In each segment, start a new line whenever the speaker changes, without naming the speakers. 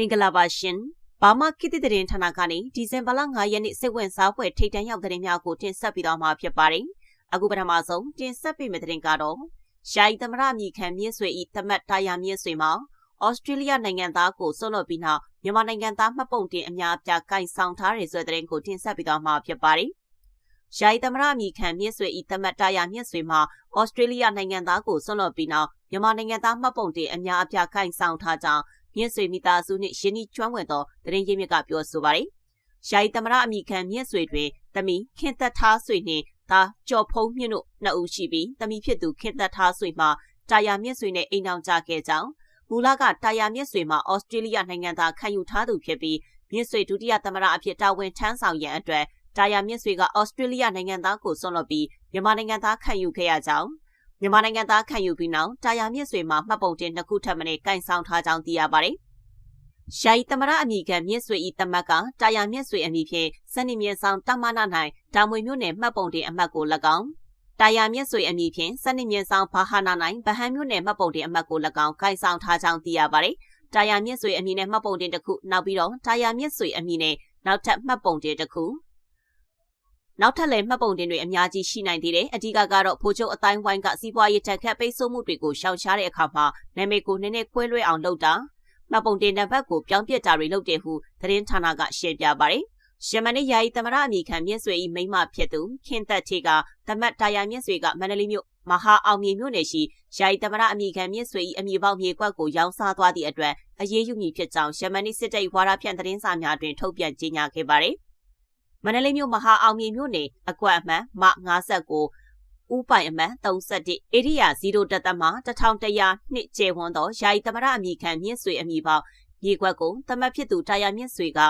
မင်္ဂလာပါရှင်ဘာမကိတိတဲ့ဌာနကနေဒီဇင်ဘာလ9ရက်နေ့စိတ်ဝင်စားဖွယ်ထိတ်တန့်ရောက်တဲ့များကိုတင်ဆက်ပြီးတော့မှာဖြစ်ပါတယ်အခုပထမဆုံးတင်ဆက်ပေးမယ့်တဲ့ကတော့ရှာယီသမရမြီခံမြင့်ဆွေဤသမတ်တာယာမြင့်ဆွေမှာဩစတြေးလျနိုင်ငံသားကိုဆွလွတ်ပြီးနောက်မြန်မာနိုင်ငံသားမှတ်ပုံတင်အများအပြားကင်ဆောင်ထားတဲ့ဆိုတဲ့ကိုတင်ဆက်ပြီးတော့မှာဖြစ်ပါတယ်ယာယီသမရမြီခံမြင့်ဆွေဤသမတ်တာယာမြင့်ဆွေမှာဩစတြေးလျနိုင်ငံသားကိုဆွလွတ်ပြီးနောက်မြန်မာနိုင်ငံသားမှတ်ပုံတင်အများအပြားကင်ဆောင်ထားကြောင်း မြင့်ဆွေမိသားစုနှင့်ယင်းဤကျွမ်းဝင်သောတရင်ရင်းမြစ်ကပြောဆိုပါတယ်။ယာယီသမရအမိခံမြင့်ဆွေတွင်တမီခင်သက်ထားဆွေနှင့်သားကြော်ဖုံးမြင့်တို့နှစ်ဦးရှိပြီးတမီဖြစ်သူခင်သက်ထားဆွေမှာတာယာမြင့်ဆွေနဲ့အိမ်အောင်ကြခဲ့ကြောင်းမူလကတာယာမြင့်ဆွေမှာဩစတြေးလျနိုင်ငံသားခံယူထားသူဖြစ်ပြီးမြင့်ဆွေဒုတိယသမရအဖြစ်တာဝန်ထမ်းဆောင်ရန်အတွက်တာယာမြင့်ဆွေကဩစတြေးလျနိုင်ငံသားကိုဆွန့်လွတ်ပြီးမြန်မာနိုင်ငံသားခံယူခဲ့ရကြောင်း မြန်မာနိုင်ငံသားခံယူပြီးနောက်တာယာမြင့်ဆွေမှာမှတ်ပုံတင်နှစ်ခုထပ်မံကင်ဆောင်ထားကြောင်းသိရပါတယ်။ယာယီသမရအမိခံမြင့်ဆွေဤတမတ်ကတာယာမြင့်ဆွေအမိဖြင့်စနေမြင့်ဆောင်တမနာ၌တာမွေမြို့နယ်မှတ်ပုံတင်အမှတ်ကို၎င်းတာယာမြင့်ဆွေအမိဖြင့်စနေမြင့်ဆောင်ဘာဟာနာ၌ဗဟန်းမြို့နယ်မှတ်ပုံတင်အမှတ်ကို၎င်းကင်ဆောင်ထားကြောင်းသိရပါတယ်။တာယာမြင့်ဆွေအမိနဲ့မှတ်ပုံတင်တစ်ခုနောက်ပြီးတော့တာယာမြင့်ဆွေအမိနဲ့နောက်ထပ်မှတ်ပုံတင်တစ်ခု နောက်ထပ်လည်းမှတ်ပုံတင်တွေအများကြီးရှိနိုင်သေးတယ်အဓိကကတော့ဖိုးချုပ်အတိုင်းဝိုင်းကစီးပွားရေးတက်ခတ်ပိတ်ဆို့မှုတွေကိုရှောင်ရှားတဲ့အခါမှာနာမည်ကိုနည်းနည်းကွဲလွဲအောင်လုပ်တာမှတ်ပုံတင်နံပါတ်ကိုပြောင်းပြစ်တာတွေလုပ်တယ်ဟုသတင်းဌာနကရှင်းပြပါတယ်ယမန်ယာယီသမရအမိခံမြင့်ဆွေ၏မိမဖြစ်သူခင်သက်ထေကသမတ်တာယာမြင့်ဆွေကမန္တလေးမြို့မဟာအောင်မြေမြို့နယ်ရှိယာယီသမရအမိခံမြင့်ဆွေ၏အမိပေါင်းမြေကွက်ကိုရောင်းစားသွားသည့်အတွက်အရေးယူမည်ဖြစ်ကြောင်းယမန်စစ်တပ်ဝါရဖြန့်သတင်းစာများတွင်ထုတ်ပြန်ကြေညာခဲ့ပါတယ်။ မန္တလေးမြို့မဟာအောင်မြေမြို့နယ်အကွက်အမှန်မ59ဥပိုင်အမှန်31ဧရိယာ0တက်သက်မှ1100နှစ်ကျယ်ဝန်းသောယာယီသမရအမိခံမြင့်ဆွေအမိပေါင်းမြေကွက်ကိုသမတ်ဖြစ်သူတာယာမြင့်ဆွေက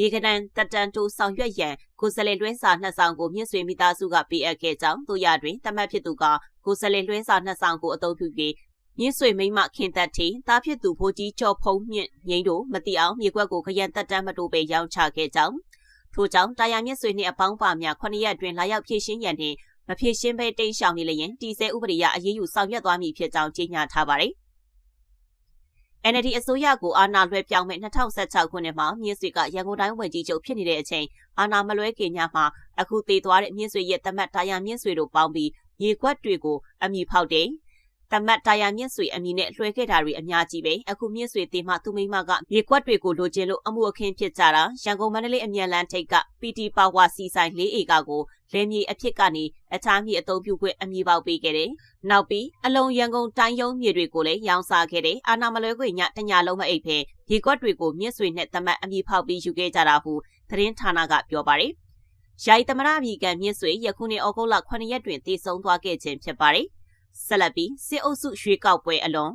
ရေကနန်တတန်တိုးဆောင်ရွက်ရန်ကိုစလင်လွှဲစာနှစ်ဆောင်ကိုမြင့်ဆွေမိသားစုကပေးအပ်ခဲ့ကြောင်းတို့ရတွင်သမတ်ဖြစ်သူကကိုစလင်လွှဲစာနှစ်ဆောင်ကိုအသုံးပြုပြီးမြင့်ဆွေမိမခင်သက်တီတားဖြစ်သူဖိုးကြီးကျော်ဖုံးမြင့်ငိမ့်တို့မတိအောင်မြေကွက်ကိုခရံတက်တန်းမတိုးပဲရောင်းချခဲ့ကြောင်း ထို့ကြောင့်တာယာမြင့်ဆွေနှင့်အပေါင်းပါများ9ရက်အတွင်းလာရောက်ဖြည့်ရှင်းရန်နှင့်မဖြည့်ရှင်းဘဲတိတ်ရှောင်နေလျင်တီဆဲဥပဒေအရအရေးယူဆောင်ရွက်သွားမည်ဖြစ်ကြောင်းကြေညာထားပါတယ်။ NLD အစိုးရကိုအာဏာလွှဲပြောင်းမဲ့2016ခုနှစ်မှာမြင့်ဆွေကရန်ကုန်တိုင်းဝန်ကြီးချုပ်ဖြစ်နေတဲ့အချိန်အာဏာမလွှဲခင်ညမှာအခုတည်သွားတဲ့မြင့်ဆွေရဲ့တမတ်တာယာမြင့်ဆွေတို့ပေါင်းပြီးရေကွက်တွေကိုအမိဖောက်တယ် တမတ်တာယာမြင့်ဆွေအမည်နဲ့လွှဲခဲ့တာတွေအများကြီးပဲအခုမြင့်ဆွေတေမှသူမိမကမြေကွက်တွေကိုလိုချင်လို့အမှုအခင်းဖြစ်ကြတာရန်ကုန်မန္တလေးအမြန်လန်းထိပ်က PT Power စီဆိုင်၄ဧကကိုလယ်မြေအဖြစ်ကနေအခြားမြေအသုံးပြုခွင့်အမည်ပေါက်ပေးခဲ့တယ်။နောက်ပြီးအလုံးရန်ကုန်တိုင်းရုံးမြေတွေကိုလည်းရောင်းစားခဲ့တယ်။အာနာမလွဲခွေညတညာလုံးမအိပ်ဖဲရေကွက်တွေကိုမြင့်ဆွေနဲ့တမတ်အမည်ဖောက်ပြီးယူခဲ့ကြတာဟုသတင်းဌာနကပြောပါတယ်။ယာယီသမရအမိကန်မြင့်ဆွေယခုနှစ်ဩဂုတ်လ9ရက်တွင်တည်ဆုံသွားခဲ့ခြင်းဖြစ်ပါတယ်။ ဆက်လက်ပြီးစစ်အုပ်စုရွေးကောက်ပွဲအလွန်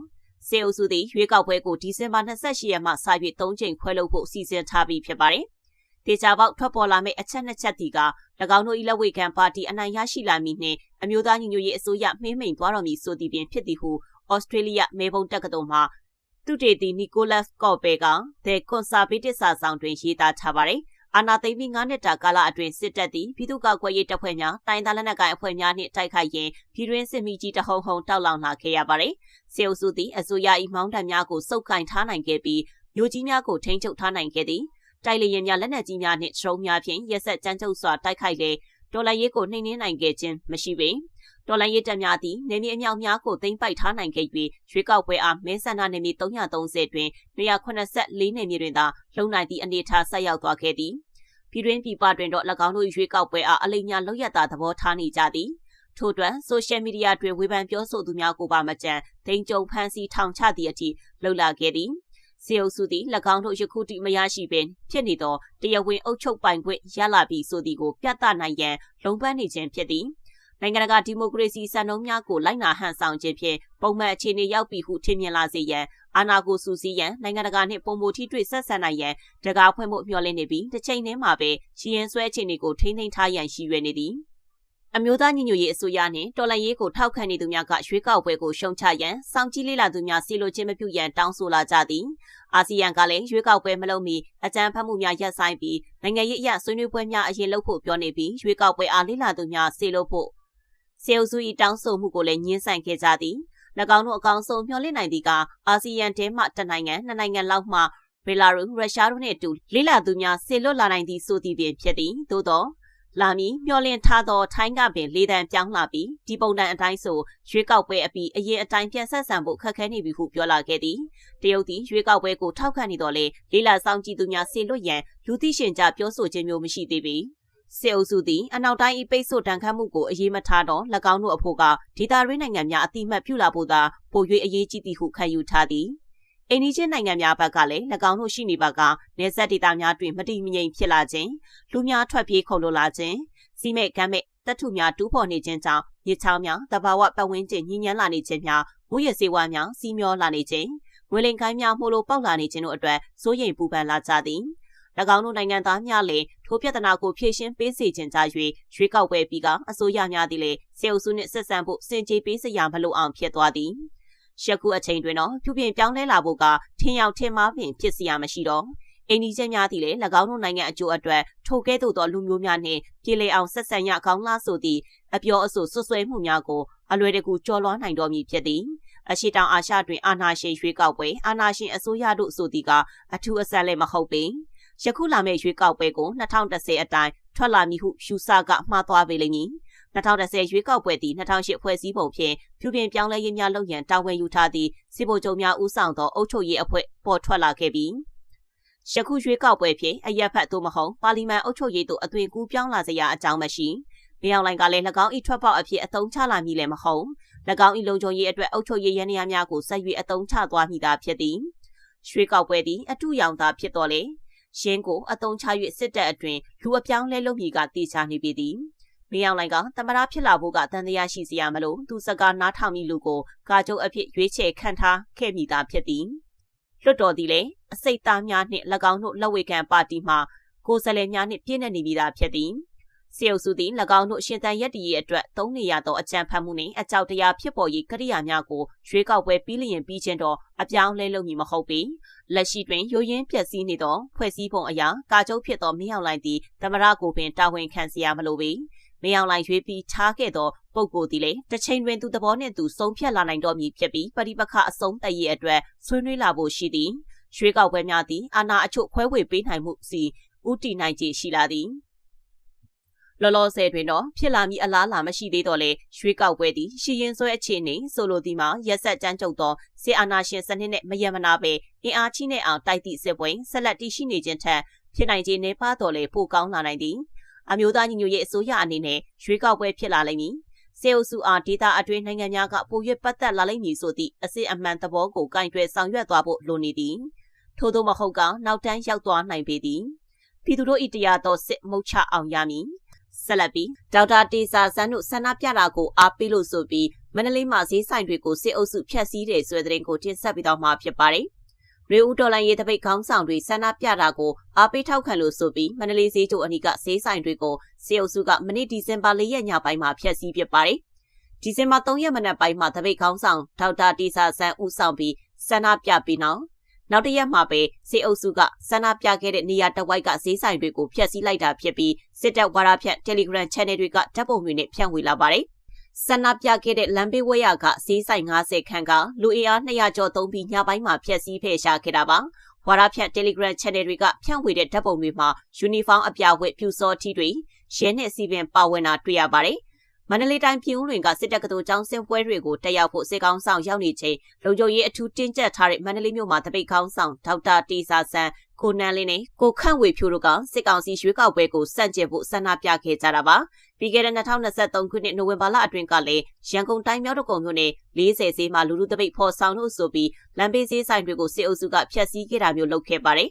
စစ်အုပ်စုသည်ရွေးကောက်ပွဲကိုဒီဇင်ဘာ28ရက်မှစ၍3ကြိမ်ခွဲလုပ်ဖို့စီစဉ်ထားပြီးဖြစ်ပါတယ်။တေချာပေါက်ထွက်ပေါ်လာမယ့်အချက်နှစ်ချက်ဒီက၎င်းတို့၏လက်ဝဲခံပါတီအနိုင်ရရှိလာမည်နှင့်အမျိုးသားညီညွတ်ရေးအစိုးရမှင်းမိန်သွားတော်မူဆိုသည်ပင်ဖြစ်သည်ဟုဩစတြေးလျမေဘုံတက္ကသိုလ်မှသူတေတီနီကိုလတ်ကော့ပေက The Conservative စာဆောင်တွင်ရေးသားထားပါတယ်။ အာဏာသိမ်းပြီး9နှစ်တာကာလအတွင်းစစ်တပ်သည်ပြည်သူ့ကောက်ကွယ်ရေးတပ်ဖွဲ့များတိုင်းသားလက်နက်ကိုင်အဖွဲ့များနှင့်တိုက်ခိုက်ရင်းပြည်တွင်းစစ်မီကြီးတဟုန်ဟုန်တောက်လောင်လာခဲ့ရပါတယ်။စေအုပ်စုသည်အစိုးရ၏မောင်းတံများကိုစုပ်ကိုင်ထားနိုင်ခဲ့ပြီးမြို့ကြီးများကိုထိန်းချုပ်ထားနိုင်ခဲ့သည်။တိုက်လေရင်များလက်နက်ကြီးများနှင့်ဒရုန်းများဖြင့်ရက်ဆက်ကြမ်းကြုတ်စွာတိုက်ခိုက်လေဒေါ်လာရေးကိုနှိမ်နင်းနိုင်ခဲ့ခြင်းမရှိပေ။ တော်လိုင်းရေးတပ်များသည်နေမြေအမြောက်များကိုသိမ်းပိုက်ထားနိုင်ခဲ့၍ရွေးကောက်ပွဲအားမဲဆန္ဒနေမြေ330တွင်284နေမြေတွင်သာလုံနိုင်သည့်အနေအထားဆက်ရောက်သွားခဲ့သည်ပြည်တွင်းပြည်ပတွင်တော့၎င်းတို့ရွေးကောက်ပွဲအားအလိညာလောက်ရတာသဘောထားနေကြသည်ထို့အတွက်ဆိုရှယ်မီဒီယာတွင်ဝေဖန်ပြောဆိုသူများကိုပါမကြံဒိန်ကြုံဖန်ဆီးထောင်ချသည့်အထိလှုပ်လာခဲ့သည်စီအုပ်စုသည်၎င်းတို့ယခုတိမရရှိပင်ဖြစ်နေသောတရားဝင်အုပ်ချုပ်ပိုင်ခွင့်ရလာပြီးဆိုသည်ကိုပြသနိုင်ရန်လုံးပန်းနေခြင်းဖြစ်သည် နိုင်ငံတကာဒီမိုကရေစီစံနှုန်းများကိုလိုက်နာဟန်ဆောင်ခြင်းဖြင့်ပုံမှန်အခြေအနေရောက်ပြီဟုထင်မြင်လာစေရန်အာဏာကိုစူးစီးရန်နိုင်ငံတကာနှင့်ပုံမိုထိတွေ့ဆက်ဆံနိုင်ရန်တကားဖွင့်မှုမျှော်လင့်နေပြီးတစ်ချိန်တည်းမှာပဲရှီရင်ဆွဲအခြေအနေကိုထိန်းသိမ်းထားရန်ရှိရွယ်နေသည်အမျိုးသားညီညွတ်ရေးအစိုးရနှင့်တော်လှန်ရေးကိုထောက်ခံနေသူများကရွေးကောက်ပွဲကိုရှုံချရန်စောင့်ကြည့်လေ့လာသူများစီလိုခြင်းမပြုရန်တောင်းဆိုလာကြသည်အာဆီယံကလည်းရွေးကောက်ပွဲမလုပ်မီအကြမ်းဖက်မှုများရပ်ဆိုင်းပြီးနိုင်ငံရေးအရဆွေးနွေးပွဲများအရင်လုပ်ဖို့ပြောနေပြီးရွေးကောက်ပွဲအားလေ့လာသူများစီလိုဖို့ စေအုပ်စု၏တောင်းဆိုမှုကိုလည်းညှင်းဆန်ခဲ့ကြသည်၎င်းတို့အကောင်ဆုံးမျှော်လင့်နိုင်သည့်ကအာဆီယံတဲမှတနိုင်ငံနှစ်နိုင်ငံလောက်မှဘယ်လာရုရုရှားတို့နဲ့အတူလေးလာသူများဆင်လွတ်လာနိုင်သည့်ဆိုသည်ပင်ဖြစ်သည်သို့သောလာမီမျောလင့်ထားသောထိုင်းကပင်လေးတန်းပြောင်းလာပြီးဒီပုံတန်အတိုင်းဆိုရွေးကောက်ပွဲအပြီးအရင်အတိုင်းပြန်ဆက်ဆံဖို့ခက်ခဲနေပြီဟုပြောလာခဲ့သည်တရုတ်သည်ရွေးကောက်ပွဲကိုထောက်ခံနေတော်လေလေးလာဆောင်ကြည့်သူများဆေလွတ်ရန်လူသိရှင်ကြားပြောဆိုခြင်းမျိုးမရှိသေးပေ စေအုပ်စုသည်အနောက်တိုင်းဤပိတ်ဆို့တန်ခတ်မှုကိုအရေးမထားတော့၎င်းတို့အဖို့ကဒေတာရင်းနိုင်ငံများအတိမတ်ပြုလာဖို့သာပို၍အရေးကြီးသည်ဟုခံယူထားသည်အိန္ဒိချင်းနိုင်ငံများဘက်ကလည်း၎င်းတို့ရှိနေပါကနေဆက်ဒေတာများတွင်မတည်မငြိမ်ဖြစ်လာခြင်းလူများထွက်ပြေးခုန်လွတ်လာခြင်းစီမဲ့ကမ်းမဲ့တပ်ထုများတူးဖော်နေခြင်းကြောင့်မြစ်ချောင်းများတဘာဝပတ်ဝန်းကျင်ညှဉ်းညမ်းလာနေခြင်းများမူရစေဝါများစီးမျောလာနေခြင်းငွေလိမ်ကိုင်းများမှုလိုပေါက်လာနေခြင်းတို့အတွက်စိုးရိမ်ပူပန်လာကြသည်၎ င်းတို့နိုင်ငံသားများလည်းထိုပြဿနာကိုဖြေရှင်းပေးစေခြင်းကြ၍ရွေးကောက်ပွဲပြီးကအစိုးရများသည်လည်းစေအုပ်စုနှင့်ဆက်ဆံဖို့စင်ကြေးပေးစရာမလိုအောင်ဖြစ်သွားသည်ရှက်ကူအချိန်တွင်တော့ပြုပြင်ပြောင်းလဲလာဖို့ကထင်ရောက်ထင်မှားပင်ဖြစ်စရာမရှိတော့အိန္ဒိချက်များသည်လည်း၎င်းတို့နိုင်ငံအကျိုးအတွက်ထိုကဲ့သို့သောလူမျိုးများနှင့်ပြည်လေအောင်ဆက်ဆံရကောင်းလားဆိုသည့်အပြောအဆိုဆွဆွဲမှုများကိုအလွယ်တကူကျော်လွှားနိုင်တော်မူဖြစ်သည်အရှိတောင်အာရှတွင်အာဏာရှင်ရွေးကောက်ပွဲအာဏာရှင်အစိုးရတို့ဆိုသည်ကအထူးအဆက်လည်းမဟုတ်ပေ ယခုလာမယ့်ရွေးကောက်ပွဲကို2010အတိုင်းထွက်လာမည်ဟုယူဆကမှားသွားပေလိမ့်မည်2010ရွေးကောက်ပွဲသည်2008ဖွဲ့စည်းပုံဖြင့်ပြုပြင်ပြောင်းလဲရေးများလုပ်ရန်တာဝန်ယူထားသည့်စစ်ဗိုလ်ချုပ်များဦးဆောင်သောအုပ်ချုပ်ရေးအဖွဲ့ပေါ်ထွက်လာခဲ့ပြီးယခုရွေးကောက်ပွဲဖြင့်အရက်ဖက်သို့မဟုတ်ပါလီမန်အုပ်ချုပ်ရေးသို့အသွင်ကူးပြောင်းလာစရာအကြောင်းမရှိ။မြောင်လိုင်ကလည်း၎င်း၏ထွက်ပေါက်အဖြစ်အသုံးချလာမည်လည်းမဟုတ်။၎င်း၏လုံခြုံရေးအတွက်အုပ်ချုပ်ရေးရန်ရာများကိုဆက်၍အသုံးချသွားမိတာဖြစ်သည်။ရွှေကောက်ပွဲသည်အတူရောင်သာဖြစ်တော်လေ။ ရှင်းကိုအသုံးချ၍စစ်တပ်အတွင်လူအပြောင်းလဲလုပ်မည်ကတေချာနေပြီသည်။မြောင်လိုင်ကတမရဖြစ်လာဖို့ကတန်တရားရှိစရာမလိုသူစကားနားထောင်မိလူကိုကာကျုပ်အဖြစ်ရွေးချယ်ခံထားခဲ့မိတာဖြစ်သည်။လွတ်တော်သည်လည်းအစိတ်သားများနှင့်၎င်းတို့လက်ဝေခံပါတီမှကိုယ်စားလှယ်များနှင့်ပြည့်နှက်နေပြီးသားဖြစ်သည် စေအုပ်စုသည်၎င်းတို့ရှင်သန်ရက်တည်ရေးအတွက်သုံးနေရသောအကြံဖတ်မှုနှင့်အကြောက်တရားဖြစ်ပေါ်ရေးကရိယာများကိုရွေးကောက်ပွဲပြီးလျင်ပြီးခြင်းတော့အပြောင်းလဲလုပ်မည်မဟုတ်ပေလက်ရှိတွင်ရိုးရင်းပျက်စီးနေသောဖွဲ့စည်းပုံအရာကာကျုပ်ဖြစ်သောမင်းအောင်လှိုင်သည်သမရကိုပင်တာဝန်ခံစရာမလိုပေမင်းအောင်လှိုင်ရွေးပြီးချားခဲ့သောပုဂ္ဂိုလ်သည်လည်းတစ်ချိန်တွင်သူသဘောနှင့်သူဆုံးဖြတ်လာနိုင်တော့မည်ဖြစ်ပြီးပရိပခအဆုံးတရည်အတွက်ဆွေးနွေးလာဖို့ရှိသည်ရွှေကောက်ပွဲများသည်အာဏာအချို့ခွဲဝေပေးနိုင်မှုစီဥတီနိုင်ခြေရှိလာသည် လောလောဆယ်တွင်တော့ဖြစ်လာမည်အလားအလာမရှိသေးတော့လေရွှေကောက်ပွဲသည်ရှီရင်ဆွဲအခြေအနေဆိုလိုသည်မှာရက်ဆက်ကြမ်းကြုတ်သောစေအာနာရှင်စနစ်နဲ့မယမနာပဲအင်အားကြီးနေအောင်တိုက်သည့်စစ်ပွဲဆက်လက်တည်ရှိနေခြင်းထက်ဖြစ်နိုင်ခြေနေပါတော့လေပိုကောင်းလာနိုင်သည်အမျိုးသားညီညွတ်ရေးအစိုးရအနေနဲ့ရွေးကောက်ပွဲဖြစ်လာလိမ့်မည်စေအုပ်စုအားဒေတာအတွင်းနိုင်ငံများကပို၍ပတ်သက်လာလိမ့်မည်ဆိုသည့်အစစ်အမှန်သဘောကိုကင်တွယ်ဆောင်ရွက်သွားဖို့လိုနေသည်ထို့သောမဟုတ်ကနောက်တန်းရောက်သွားနိုင်ပေသည်ပြည်သူတို့၏တရားတော်စစ်မုတ်ချအောင်ရမည် ဆက်လက်ပြီးဒေါက်တာတေစာဆန်းတို့ဆန္ဒပြတာကိုအားပေးလို့ဆိုပြီးမန္တလေးမှာဈေးဆိုင်တွေကိုစစ်အုပ်စုဖျက်ဆီးတယ်ဆိုတဲ့သတင်းကိုတင်ဆက်ပြီးတော့မှာဖြစ်ပါတယ်ရေဦးဒေါ်လာရေးတပိတ်ခေါင်းဆောင်တွေဆန္ဒပြတာကိုအားပေးထောက်ခံလို့ဆိုပြီးမန္တလေးဈေးကျိုအနီးကဈေးဆိုင်တွေကိုစေအုပ်စုကမနေ့ဒီဇင်ဘာ၄ရက်ညပိုင်းမှာဖျက်ဆီးပစ်ပါတယ်။ဒီဇင်ဘာ3ရက်မနက်ပိုင်းမှာတပိတ်ခေါင်းဆောင်ဒေါက်တာတီစာဆန်းဦးဆောင်ပြီးဆန္ဒပြပြီးနောက် နောက်တရက်မှာပဲစေအုပ်စုကဆန္ဒပြခဲ့တဲ့နေရာတဝိုက်ကဈေးဆိုင်တွေကိုဖျက်ဆီးလိုက်တာဖြစ်ပြီးစစ်တပ်ဝါဒဖြန့် Telegram Channel တွေကဓာတ်ပုံတွေနဲ့ဖြန့်ဝေလာပါတယ်။ဆန္ဒပြခဲ့တဲ့လမ်းဘေးဝဲရကဈေးဆိုင်50ခန်းကလူအင်အား200ကျော်သုံးပြီးညပိုင်းမှာဖျက်ဆီးဖယ်ရှားခဲ့တာပါဝါရဖြန့် Telegram Channel တွေကဖြန့်ဝေတဲ့ဓာတ်ပုံတွေမှာယူနီဖောင်းအပြဝတ်ဖြူစောထီတွေရဲနဲ့စီပင်ပါဝင်တာတွေ့ရပါတယ် မန္တလေးတိုင်းပြည်ဦးလွင်ကစစ်တပ်ကတော်ကျောင်းစင်ပွဲတွေကိုတက်ရောက်ဖို့စစ်ကောင်ဆောင်ရောက်နေချိန်လုံခြုံရေးအထူးတင်းကျပ်ထားတဲ့မန္တလေးမြို့မှာတပိတ်ခေါင်းဆောင်ဒေါက်တာတီစာဆန်ကိုနန်းလင်းနဲ့ကိုခန့်ဝေဖြိုးတို့ကစစ်ကောင်စီရွေးကောက်ပွဲကိုစန့်ကျင်ဖို့ဆန္ဒပြခဲ့ကြတာပါပြီးခဲ့တဲ့2023ခုနှစ်နိုဝင်ဘာလအတွင်းကလည်းရန်ကုန်တိုင်းမြောက်တကုံမြို့နယ်40ဈေးမှာလူလူတပိတ်ဖော်ဆောင်လို့ဆိုပြီးလမ်းဘေးဈေးဆိုင်တွေကိုစစ်အုပ်စုကဖျက်ဆီးခဲ့တာမျိုးလုပ်ခဲ့ပါတယ်